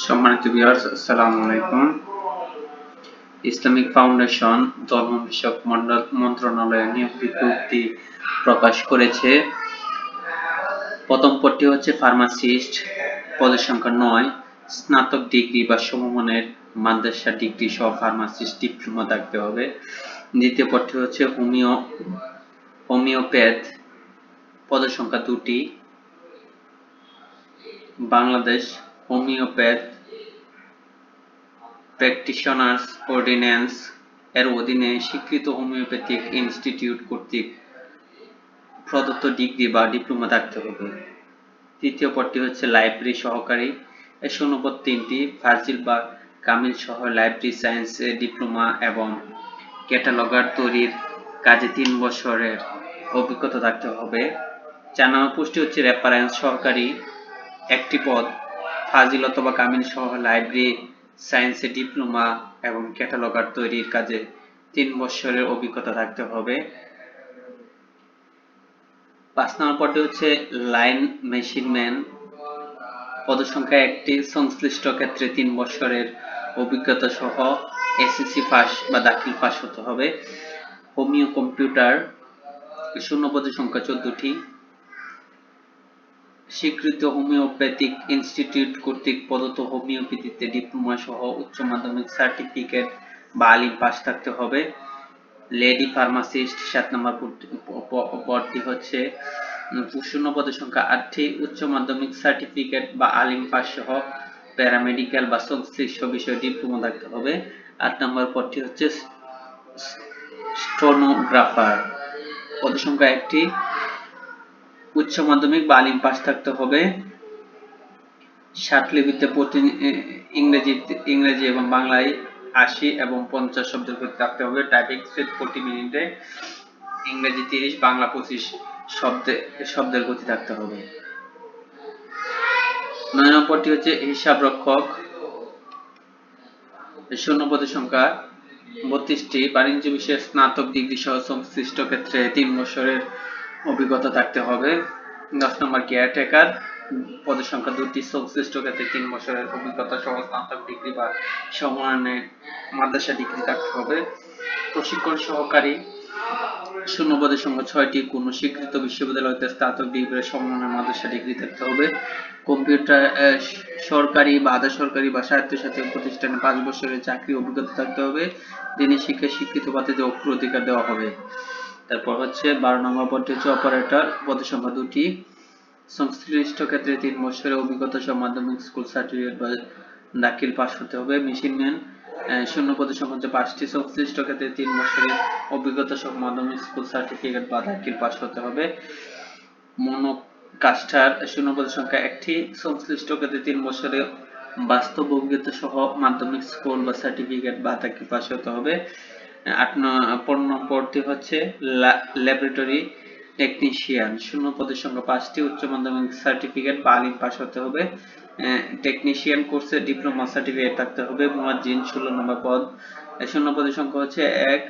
সম্মানিত ভিউয়ার্স আসসালামু আলাইকুম। ইসলামিক ফাউন্ডেশন ধর্ম বিষয়ক মন্ডল মন্ত্রণালয় নিয়োগ বিজ্ঞপ্তি প্রকাশ করেছে। প্রথম পদটি হচ্ছে ফার্মাসিস্ট পদের সংখ্যা নয়। স্নাতক ডিগ্রি বা সমমানের মাদ্রাসা ডিগ্রি সহ ফার্মাসিস্ট ডিপ্লোমা থাকতে হবে। দ্বিতীয় পদটি হচ্ছে হোমিও হোমিওপ্যাথ পদের সংখ্যা দুটি। বাংলাদেশ হোমিওপ্যাথ প্র্যাকটিশনার্স অর্ডিন্যান্স এর অধীনে স্বীকৃত হোমিওপ্যাথিক ইনস্টিটিউট কর্তৃক প্রদত্ত ডিগ্রি বা ডিপ্লোমা থাকতে হবে। তৃতীয় পদটি হচ্ছে লাইব্রেরি সহকারী। এর শূন্যপদ তিনটি ফাজিল বা কামিল সহ লাইব্রেরি সায়েন্সে ডিপ্লোমা এবং ক্যাটালগার তৈরির কাজে তিন বছরের অভিজ্ঞতা থাকতে হবে। চার নম্বর পোস্টটি হচ্ছে রেফারেন্স সহকারী। একটি পদ ফাজিল অথবা কামিল সহ লাইব্রেরি, সায়েন্সে ডিপ্লোমা এবং ক্যাটালগার তৈরির কাজে তিন বছরের অভিজ্ঞতা থাকতে হবে। পাঁচ নম্বর পদটি হচ্ছে লাইন মেশিন ম্যান। পদসংখ্যা একটি, সংশ্লিষ্ট ক্ষেত্রে তিন বছরের অভিজ্ঞতা সহ এসএসসি পাস বা দাখিল পাস হতে হবে। হোমিও কম্পিউটার, শূন্য পদের সংখ্যা চোদ্দটি। স্বীকৃত হোমিওপ্যাথিক ইনস্টিটিউট কর্তৃক প্রদত্ত হোমিওপ্যাথিতে ডিপ্লোমা সহ উচ্চ মাধ্যমিক সার্টিফিকেট বা আলিম পাস থাকতে হবে। লেডি ফার্মাসিস্ট, সাত নম্বর পদটি হচ্ছে শূন্য পদের সংখ্যা আটটি, উচ্চ মাধ্যমিক সার্টিফিকেট বা আলিম পাস সহ প্যারামেডিক্যাল বা সংশ্লিষ্ট বিষয়ে ডিপ্লোমা থাকতে হবে। আট নম্বর পদটি হচ্ছে স্টোনোগ্রাফার। পদ সংখ্যা একটি উচ্চ মাধ্যমিক বা আলিম পাস থাকতে হবে। লিপিতে প্রতি ইংরেজি ইংরেজি এবং বাংলায় আশি এবং পঞ্চাশ শব্দের গতি থাকতে হবে। টাইপিং স্পিড প্রতি মিনিটে ইংরেজি তিরিশ, বাংলা পঁচিশ শব্দে, শব্দের গতি থাকতে হবে। নয় নম্বরটি হচ্ছে হিসাব রক্ষক। শূন্য পদের সংখ্যা বত্রিশটি। বাণিজ্য বিষয়ে স্নাতক ডিগ্রি সহ সংশ্লিষ্ট ক্ষেত্রে তিন বছরের অভিজ্ঞতা থাকতে হবে। দশ নম্বর কেয়ারটেকার পদের সংখ্যা দুটি সংশ্লিষ্ট ক্ষেত্রে তিন বছরের অভিজ্ঞতা সহ স্নাতক ডিগ্রি বা সমমানের মাদ্রাসা ডিগ্রি থাকতে হবে। প্রশিক্ষণ সহকারী, শূন্য পদের সংখ্যা ছয়টি, কোন স্বীকৃত বিশ্ববিদ্যালয় হতে স্নাতক ডিগ্রি সমমানের মাদ্রাসা ডিগ্রি থাকতে হবে। কম্পিউটার সরকারি বা আধা সরকারি বা স্বায়ত্তশাসিত প্রতিষ্ঠানে পাঁচ বছরের চাকরি অভিজ্ঞতা থাকতে হবে। দিনে শিক্ষা স্বীকৃত পাত্রীদের অগ্রাধিকার দেওয়া হবে। তারপর হচ্ছে বারো নম্বর পদটি হচ্ছে অপারেটর পদের সংখ্যা দুটি। সংশ্লিষ্ট ক্ষেত্রে তিন বছরের অভিজ্ঞতা সহ মাধ্যমিক স্কুল সার্টিফিকেট বা দাখিল পাস হতে হবে। মেশিন ম্যান শূন্য পদের সংখ্যা হচ্ছে পাঁচটি। সংশ্লিষ্ট ক্ষেত্রে তিন বছরের অভিজ্ঞতা সহ মাধ্যমিক স্কুল সার্টিফিকেট বা দাখিল পাস হতে হবে। মনোকাস্টার শূন্য পদের সংখ্যা একটি। সংশ্লিষ্ট ক্ষেত্রে তিন বছরের বাস্তব অভিজ্ঞতা সহ মাধ্যমিক স্কুল বা সার্টিফিকেট বা দাখিল পাশ হতে হবে। আট নম্বরটি হচ্ছে ল্যাবরেটরি টেকনিশিয়ান শূন্য পদের সংখ্যা পাঁচটি, উচ্চ মাধ্যমিক সার্টিফিকেট বা আলিম পাস হতে হবে। টেকনিশিয়ান কোর্সে ডিপ্লোমা সার্টিফিকেট থাকতে হবে ষোলো নম্বর পদ। শূন্য পদের সংখ্যা হচ্ছে এক।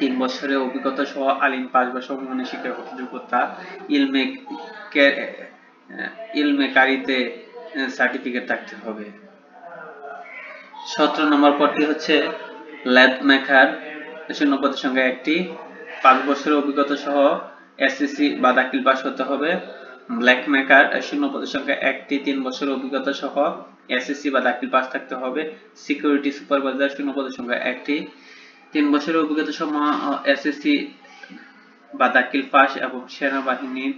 তিন বছরের অভিজ্ঞতা সহ আলিম পাস বা সমমানের শিক্ষাগত যোগ্যতা ইলমে ইলমে সার্টিফিকেট থাকতে হবে। সতেরো নম্বর পদটি হচ্ছে ল্যাব মেকার শূন্য পদের সংখ্যা একটি পাঁচ বছরের অভিজ্ঞতা সহ এসএসসি বা দাখিল হতে হবে। ব্ল্যাক মেকার শূন্য পদের সংখ্যা একটি তিন বছরের অভিজ্ঞতা সহ এসএসসি বা দাখিল থাকতে হবে। সিকিউরিটি সুপারভাইজার শূন্য পদের সংখ্যা একটি তিন বছরের অভিজ্ঞতা সহ এসএসসি বা দাখিল পাস এবং সেনাবাহিনীর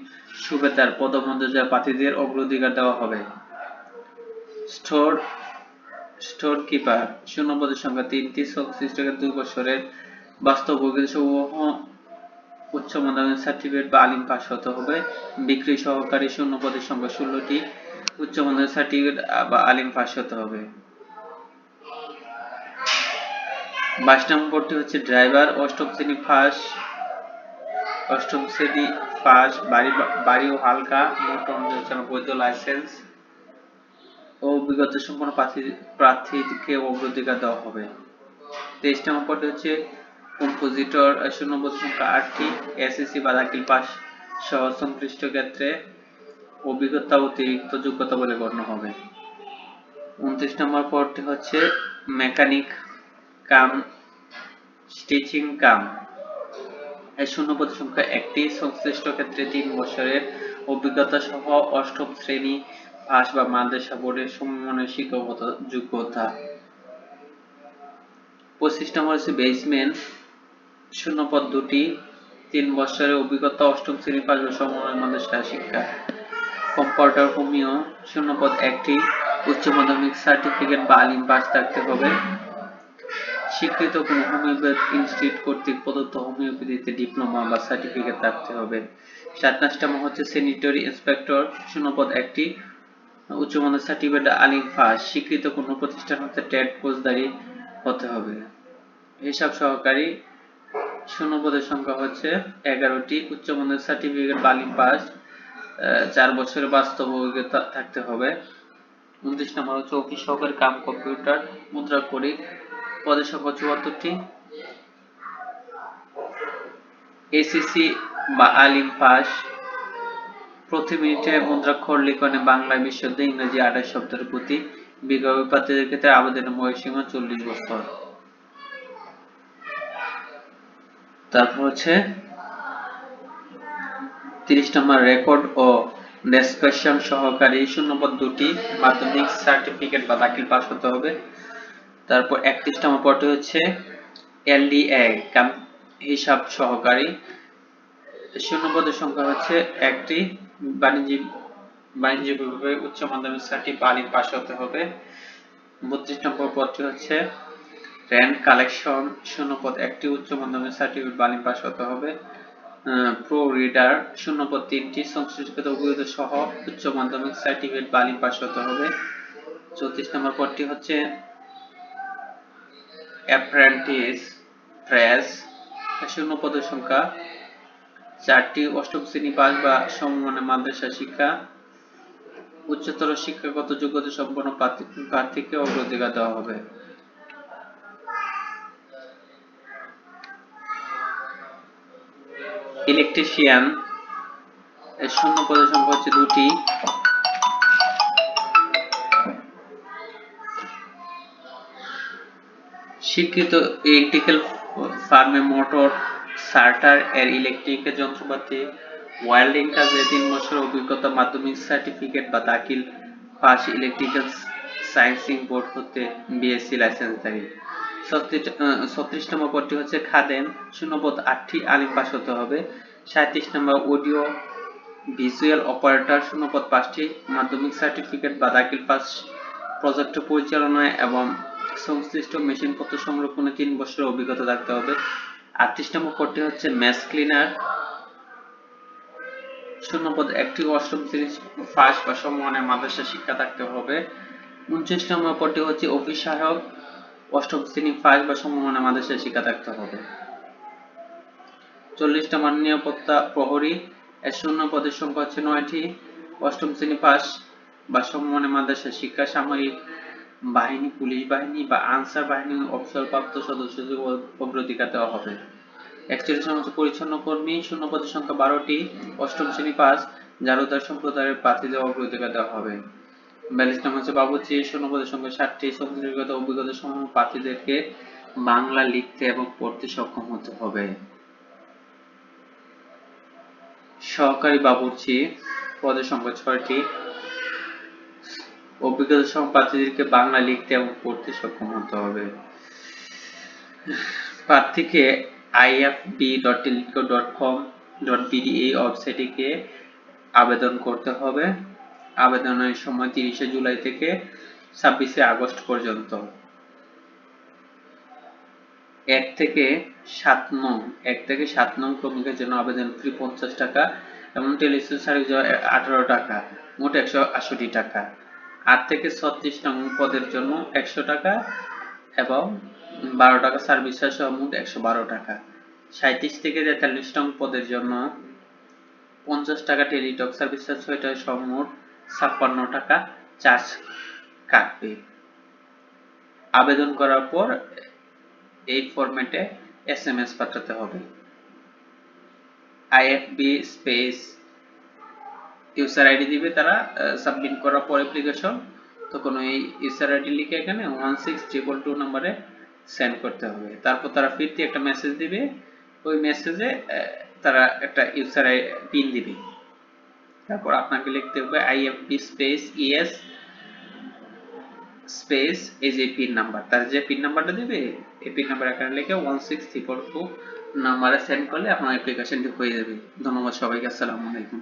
সুবেদার পদমর্যাদার প্রার্থীদের অগ্রাধিকার দেওয়া হবে। স্টোর স্টোর কিপার শূন্য পদের সংখ্যা তিনটি সংশ্লিষ্ট দুই বছরের বাস্তব উচ্চ মাধ্যমিক সার্টিফিকেট বা আলিম পাস হতে হবে। বিক্রি সহকারী শূন্য পদের সংখ্যা ষোলোটি, উচ্চ মাধ্যমিক সার্টিফিকেট বা আলিম পাস হতে হবে। বাইশ নম্বরটি হচ্ছে ড্রাইভার অষ্টম শ্রেণি পাস অষ্টম শ্রেণি পাস বাড়ি বাড়ি ও হালকা মোটর বৈধ লাইসেন্স অভিজ্ঞতা সম্পন্ন প্রার্থীকে অগ্রাধিকার দেওয়া হবে। তেইশ নম্বর পদে হচ্ছে কম্পোজিটর শূন্য পদ সংখ্যা আটটি এসএসসি বা দাখিল পাস সহ সংশ্লিষ্ট ক্ষেত্রে অভিজ্ঞতা অতিরিক্ত যোগ্যতা বলে গণ্য হবে। উনত্রিশ নম্বর পদটি হচ্ছে মেকানিক কাম স্টিচিং কাম। এর শূন্য সংখ্যা একটি, সংশ্লিষ্ট ক্ষেত্রে তিন বছরের অভিজ্ঞতা সহ অষ্টম শ্রেণি পাস বা মাদ্রাসা বোর্ডের সমমানের শিক্ষাগত যোগ্যতা পঁচিশ নম্বর হচ্ছে বেসমেন শূন্য পদ দুটি, তিন বছরের অভিজ্ঞতা অষ্টম শ্রেণি পাস বা সমমানের মাদ্রাসা শিক্ষা। কম্পাউন্ডার হোমিও শূন্য পদ একটি, উচ্চ মাধ্যমিক সার্টিফিকেট বা আলিম পাস থাকতে হবে। স্বীকৃত কোন হোমিওপ্যাথ ইনস্টিটিউট কর্তৃক প্রদত্ত হোমিওপ্যাথিতে ডিপ্লোমা বা সার্টিফিকেট থাকতে হবে। সাতাশতম হচ্ছে স্যানিটারি ইন্সপেক্টর শূন্যপদ একটি উচ্চমানের সার্টিফিকেট আলিম পাস স্বীকৃত কোন প্রতিষ্ঠান হতে টেট কোর্সধারী হতে হবে। হিসাব সহকারী শূন্যপদের সংখ্যা হচ্ছে এগারোটি। উচ্চমানের সার্টিফিকেট বা আলিম পাস চার বছরের বাস্তব অভিজ্ঞতা থাকতে হবে। উনত্রিশ নম্বর হচ্ছে অফিস সহকারী কাম কম্পিউটার মুদ্রা করি, পদের সংখ্যা চুয়াত্তরটি। এসিসি বা আলিম পাস প্রতি মিনিটে মুদ্রাক্ষর লিখনে বাংলা বিশুদ্ধ ইংরেজি আঠাশ শব্দের প্রতি প্রার্থীদের ক্ষেত্রে আবেদনের বয়সীমা চল্লিশ বছর। তারপর হচ্ছে তিরিশ নম্বর রেকর্ড ও ডেসক্রিপশন সহকারী শূন্যপদ দুটি মাধ্যমিক সার্টিফিকেট বা দাখিল পাস হতে হবে। তারপর একত্রিশ নম্বর পদটি হচ্ছে এলডিএ হিসাব সহকারী। শূন্য পদের সংখ্যা হচ্ছে একটি বাণিজ্যিক বাণিজ্য বিভাগে উচ্চ মাধ্যমিক সার্টি বালি পাস হতে হবে। বত্রিশ নম্বর পদটি হচ্ছে র্যান্ড কালেকশন, শূন্যপদ একটি, উচ্চ মাধ্যমিক সার্টিফিকেট বালি পাস হতে হবে। প্রো রিডার, শূন্যপদ তিনটি সংশ্লিষ্ট অভিজ্ঞতা সহ উচ্চ মাধ্যমিক সার্টিফিকেট বালি পাস হতে হবে। চৌত্রিশ নম্বর পদটি হচ্ছে অ্যাপ্রেন্টিস প্রেস শূন্য পদের সংখ্যা চারটি অষ্টম শ্রেণি পাস বা সমমানের মাদ্রাসা শিক্ষা, উচ্চতর শিক্ষাগত যোগ্যতা সম্পন্ন প্রার্থীকে অগ্রাধিকার দেওয়া হবে। ইলেকট্রিশিয়ান এর শূন্য পদের সংখ্যা হচ্ছে দুটি। স্বীকৃত ইলেকট্রিক্যাল ফার্মে মোটর সার্টার এর ইলেকট্রিক্যাল যন্ত্রপাতি ওয়েল্ডিং কাজে তিন বছর অভিজ্ঞতা মাধ্যমিক সার্টিফিকেট বা দাখিল পাস ইলেকট্রিক্যাল সায়েন্সিং বোর্ড হতে বিএসসি লাইসেন্সধারী ছত্রিশ নম্বর পদটি হচ্ছে খাদেন শূন্যপদ আটটি আলিম পাস হতে হবে। সাঁত্রিশ নম্বর অডিও ভিজুয়াল অপারেটর। শূন্যপদ পাঁচটি মাধ্যমিক সার্টিফিকেট বা দাখিল পাস প্রজেক্ট পরিচালনায় এবং সংশ্লিষ্ট মেশিনপত্র সংরক্ষণে তিন বছরের অভিজ্ঞতা থাকতে হবে। আটত্রিশ নম্বর পদটি হচ্ছে ক্লিনার। শূন্যপদ একটি অষ্টম ফার্স্ট বা মাদ্রাসা শিক্ষা থাকতে হবে। নম্বর পদটি হচ্ছে অফিস সহায়ক। অষ্টম শ্রেণি ফার্স্ট বা মাদ্রাসা শিক্ষা থাকতে হবে। চল্লিশ নম্বর নিরাপত্তা প্রহরী। এর শূন্য পদের সংখ্যা হচ্ছে নয়টি। অষ্টম শ্রেণি পাস বা সমমানের মাদ্রাসা শিক্ষা সামরিক বাহিনী, পুলিশ বাহিনী বা আনসার বাহিনীর অবসরপ্রাপ্ত সদস্যদের অগ্রাধিকার দেওয়া হবে। একচল্লিশ নম্বর পরিচ্ছন্ন কর্মী শূন্য পদের সংখ্যা বারোটি, অষ্টম শ্রেণি পাস, জারুদার সম্প্রদায়ের প্রার্থীদের অগ্রাধিকার দেওয়া হবে। বিয়াল্লিশ নম্বর হচ্ছে বাবুচি শূন্য পদের সংখ্যা ষাটটি সংশ্লিষ্ট অভিজ্ঞতা সমূহ প্রার্থীদেরকে বাংলা লিখতে এবং পড়তে সক্ষম হতে হবে। সহকারী বাবুর্চি পদের সংখ্যা ছয়টি অভিজ্ঞতা সহ প্রার্থীদেরকে বাংলা লিখতে এবং পড়তে সক্ষম হতে হবে। প্রার্থীকে ifb.telecom.com.bd এই ওয়েবসাইটে গিয়ে আবেদন করতে হবে। আবেদনের সময় তিরিশে জুলাই থেকে ছাব্বিশে আগস্ট পর্যন্ত। এক থেকে সাত নং, এক থেকে সাত নং ক্রমিকের জন্য আবেদন ফি পঞ্চাশ টাকা এবং টেলিভিশন সার্ভিস আঠারো টাকা, মোট একশো আষট্টি টাকা। আট থেকে ছত্রিশ নং পদের জন্য একশো টাকা এবং বারো টাকা সার্ভিস সহ মোট একশো বারো টাকা। সাঁত্রিশ থেকে তেতাল্লিশ নং পদের জন্য পঞ্চাশ টাকা টেলিটক সার্ভিস চার্জ ছয়টা সহ মোট ছাপ্পান্ন টাকা চার্জ কাটবে। আবেদন করার পর এই ফরম্যাটে এস এম এস পাঠাতে হবে আইএফবি স্পেস ইউজার আইডি দিবে তারা সাবমিট করার পর অ্যাপ্লিকেশন তখন ওই ইউজার আইডি লিখে এখানে ওয়ান সিক্স ট্রিপল টু নাম্বারে সেন্ড করতে হবে। তারপর তারা ফিরতি একটা মেসেজ দিবে, ওই মেসেজে তারা একটা ইউজার পিন দিবে। তারপর আপনাকে লিখতে হবে আইএফবি স্পেস ইএস স্পেস এই যে পিন নাম্বার তার যে পিন নাম্বারটা দিবে, এই পিন নাম্বার এখানে লিখে ওয়ান সিক্স ট্রিপল টু নাম্বারে সেন্ড করলে আপনার অ্যাপ্লিকেশনটি হয়ে যাবে। ধন্যবাদ সবাইকে, আসসালামু আলাইকুম।